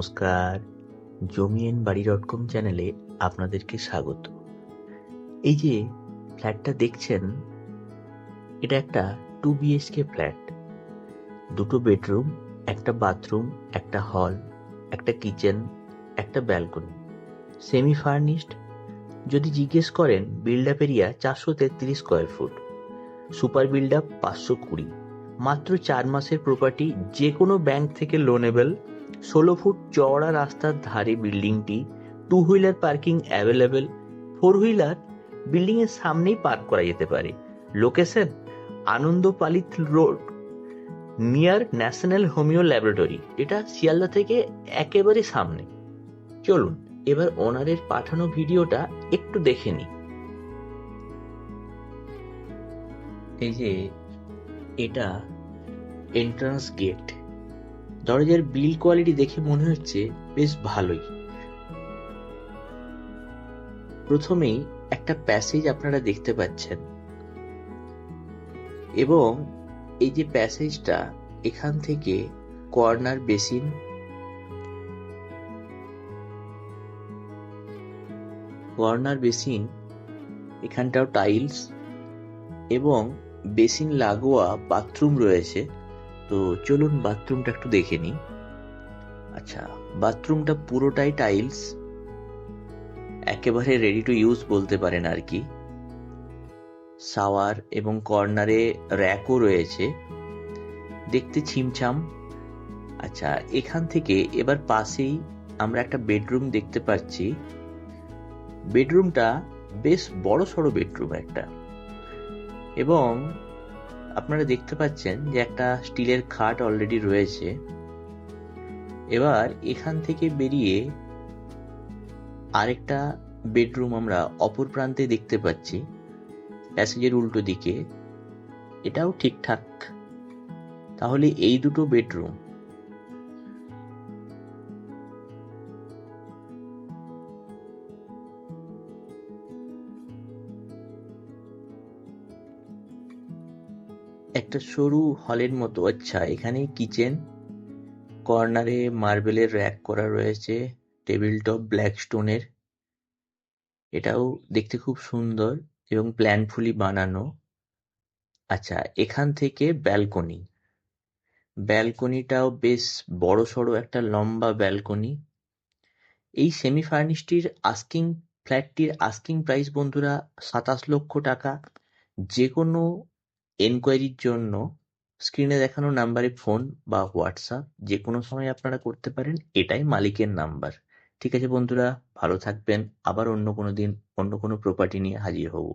নমস্কার। জমি এন বাড়ি ডট কম চ্যানেলে আপনাদেরকে স্বাগত। এই যে ফ্ল্যাটটা দেখছেন, এটা একটা টু বিএসকে ফ্ল্যাট। দুটো বেডরুম, একটা বাথরুম, একটা হল, একটা কিচেন, একটা ব্যালকনি। সেমি ফার্নিশড যদি জিজ্ঞেস করেন বিল্ড আপ এরিয়া চারশো তেত্রিশ square foot super build up পাঁচশো কুড়ি। মাত্র চার মাসের প্রপার্টি যে কোনো ব্যাংক থেকে লোনেবল ষোলো ফুট চওড়া রাস্তার ধারে বিল্ডিংটি two wheeler parking available four wheeler building এর সামনেই পার্ক করা যেতে পারে। Location Anandapalit road near national homeo laboratory এটা শিয়ালদা থেকে একেবারে সামনে। চলুন, এবার ওনারের পাঠানো ভিডিওটা একটু দেখে নিই। এই যে এটা এন্ট্রান্স গেট দরজার বিল কোয়ালিটি দেখে মনে হচ্ছে বেশ ভালোই। প্রথমেই একটা প্যাসেজ আপনারা দেখতে পাচ্ছেন। এবং এই যে প্যাসেজটা, এখান থেকে কর্নার বেসিন। কর্নার বেসিন, এখানটাও টাইলস। এবং বেসিন লাগোয়া বাথরুম রয়েছে। তো চলুন বাথরুমটা একটু দেখে নিই। আচ্ছা বাথরুমটা পুরোটাই টাইলস একেবারে রেডি টু ইউজ বলতে পারেন আর কি। শাওয়ার এবং কর্নারে র্যাকও রয়েছে। দেখতে ছিমছাম। আচ্ছা এখান থেকে এবার পাশেই আমরা একটা বেডরুম দেখতে পাচ্ছি। বেডরুমটা বেশ বড় সড়ো বেডরুম একটা। এবং আপনারা দেখতে পাচ্ছেন যে একটা স্টিলের খাট অলরেডি রয়েছে। এবার এখান থেকে বেরিয়ে আরেকটা বেডরুম আমরা অপর প্রান্তে দেখতে পাচ্ছি প্যাসেজের উল্টো দিকে। এটাও ঠিকঠাক। তাহলে এই দুটো বেডরুম একটা সরু হলের মতো। আচ্ছা এখানে কিচেন। কর্নারে মার্বেলের র্যাক করা রয়েছে টেবিল টপ ব্ল্যাক স্টোনের। এটাও দেখতে খুব সুন্দর এবং প্ল্যানফুলি বানানো। আচ্ছা এখান থেকে ব্যালকনি। ব্যালকনিটাও বেশ বড় সড়ো একটা লম্বা ব্যালকনি। এই সেমি ফার্নিশটির আস্কিং, ফ্ল্যাটটির আস্কিং প্রাইস, বন্ধুরা, সাতাশ লক্ষ টাকা। যে কোনো এনকোয়ারির জন্য স্ক্রিনে দেখানো নাম্বারে ফোন বা হোয়াটসঅ্যাপ যে কোনো সময় আপনারা করতে পারেন, এটাই মালিকের নাম্বার ঠিক আছে বন্ধুরা, ভালো থাকবেন, আবার অন্য কোনো দিন, অন্য কোনো প্রপার্টি নিয়ে হাজির হব।